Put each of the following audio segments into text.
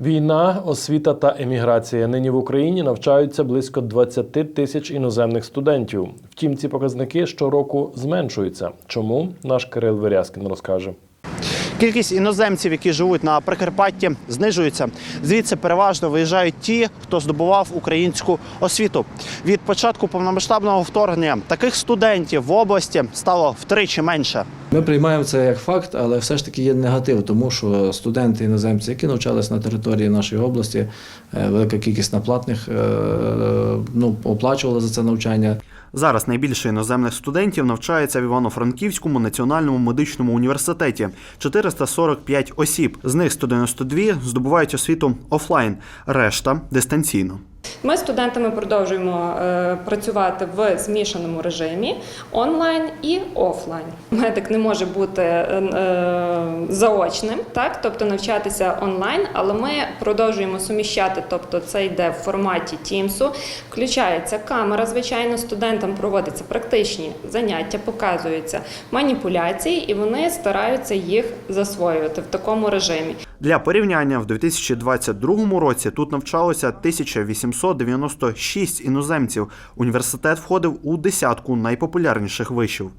Війна, освіта та еміграція. Нині в Україні навчаються близько 20 тисяч іноземних студентів. Втім, ці показники щороку зменшуються. Чому наш Кирил Верязкін розкаже. Кількість іноземців, які живуть на Прикарпатті, знижується. Звідси переважно виїжджають ті, хто здобував українську освіту. Від початку повномасштабного вторгнення таких студентів в області стало втричі менше. Ми приймаємо це як факт, але все ж таки є негатив, тому що студенти іноземці, які навчались на території нашої області, е, велика кількість наплатних е, ну, оплачували за це навчання. Зараз найбільше іноземних студентів навчається в Івано-Франківському національному медичному університеті 445 осіб. З них 192 здобувають освіту офлайн, решта дистанційно. Ми з студентами продовжуємо е, працювати в змішаному режимі онлайн і офлайн. Медик не може бути е, е, заочним, так тобто навчатися онлайн, але ми продовжуємо суміщати. Тобто, це йде в форматі Teams, включається камера. Звичайно, студентам проводяться практичні заняття, показуються маніпуляції, і вони стараються їх засвоювати в такому режимі. Для порівняння в 2022 році тут навчалося 1896 іноземців. Університет входив у десятку найпопулярніших вишів.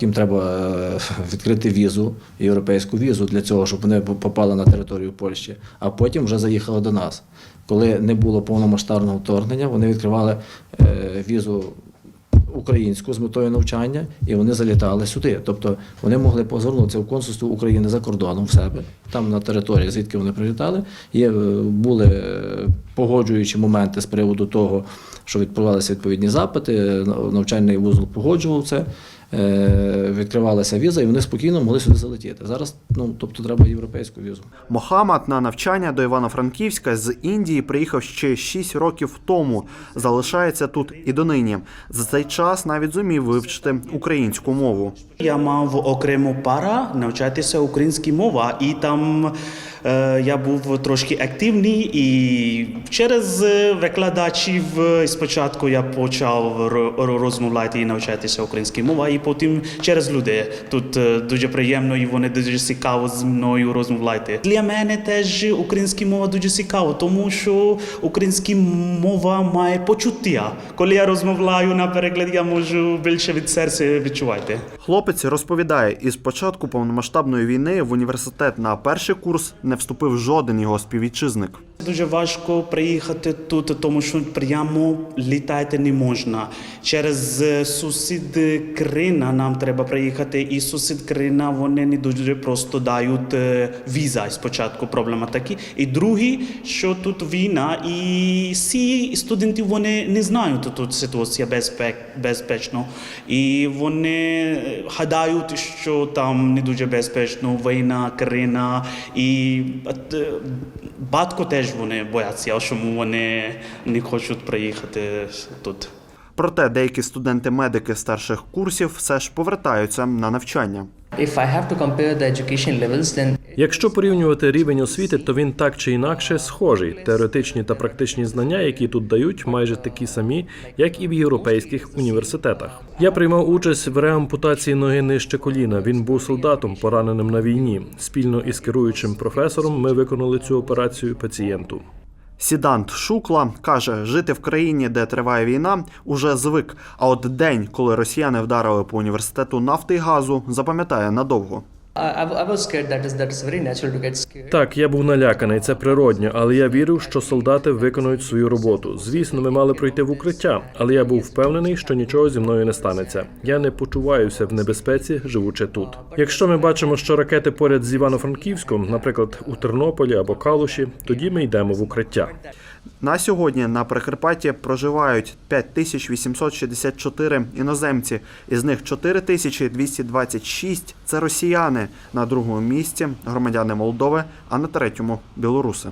Їм треба е, відкрити візу, європейську візу для цього, щоб вони попали на територію Польщі, а потім вже заїхали до нас. Коли не було повномасштабного вторгнення, вони відкривали е, візу українську з метою навчання, і вони залітали сюди. Тобто вони могли позвернутися в консульство України за кордоном в себе, там на території, звідки вони прилітали. Є, е, були е, погоджуючі моменти з приводу того, що відбувалися відповідні запити, навчальний вузол погоджував це. Е, Відкривалася віза, і вони спокійно могли сюди залетіти. Зараз, ну тобто, треба європейську візу. Мохамад на навчання до Івано-Франківська з Індії приїхав ще 6 років тому. Залишається тут і донині. За цей час навіть зумів вивчити українську мову. Я мав окрему пара навчатися українській мова, і там я був трошки активний. І через е, викладачів е, спочатку я почав ро- ро- розмовляти і навчатися українській мові, і потім через людей. Тут е, дуже приємно, і вони дуже цікаво з мною розмовляти. Для мене теж українська мова дуже цікава, тому що українська мова має почуття. Коли я розмовляю на переклад, я можу більше від серця відчувати. Хлопець розповідає, із початку повномасштабної війни в університет на перший курс не вступив жоден його співвітчизник. Дуже важко приїхати тут, тому що прямо літати не можна. Через е, сусід країна нам треба приїхати, і сусід країна вони не дуже просто дають е, віза. Спочатку проблема такі. І друге, що тут війна, і всі студенти вони не знають тут ситуація безпек, безпечно. І вони гадають, що там не дуже безпечно, війна, країна. І е, батько теж вони бояться, чому вони не хочуть приїхати тут. Проте деякі студенти-медики старших курсів все ж повертаються на навчання. Якщо порівнювати рівень освіти, то він так чи інакше схожий. Теоретичні та практичні знання, які тут дають, майже такі самі, як і в європейських університетах. Я приймав участь в реампутації ноги нижче коліна. Він був солдатом, пораненим на війні. Спільно із керуючим професором ми виконали цю операцію пацієнту. Сідант Шукла каже, жити в країні, де триває війна, уже звик. А от день, коли росіяни вдарили по університету нафти і газу, запам'ятає надовго. I, I, I was scared. That is that is very natural to get scared. Так, я був наляканий, це природньо, але я вірив, що солдати виконують свою роботу. Звісно, ми мали пройти в укриття, але я був впевнений, що нічого зі мною не станеться. Я не почуваюся в небезпеці, живучи тут. Якщо ми бачимо, що ракети поряд з Івано-Франківськом, наприклад, у Тернополі або Калуші, тоді ми йдемо в укриття. На сьогодні на Прикарпатті проживають 5864 іноземці, із них 4226 – це росіяни. На другому місці громадяни Молдови, а на третьому білоруси.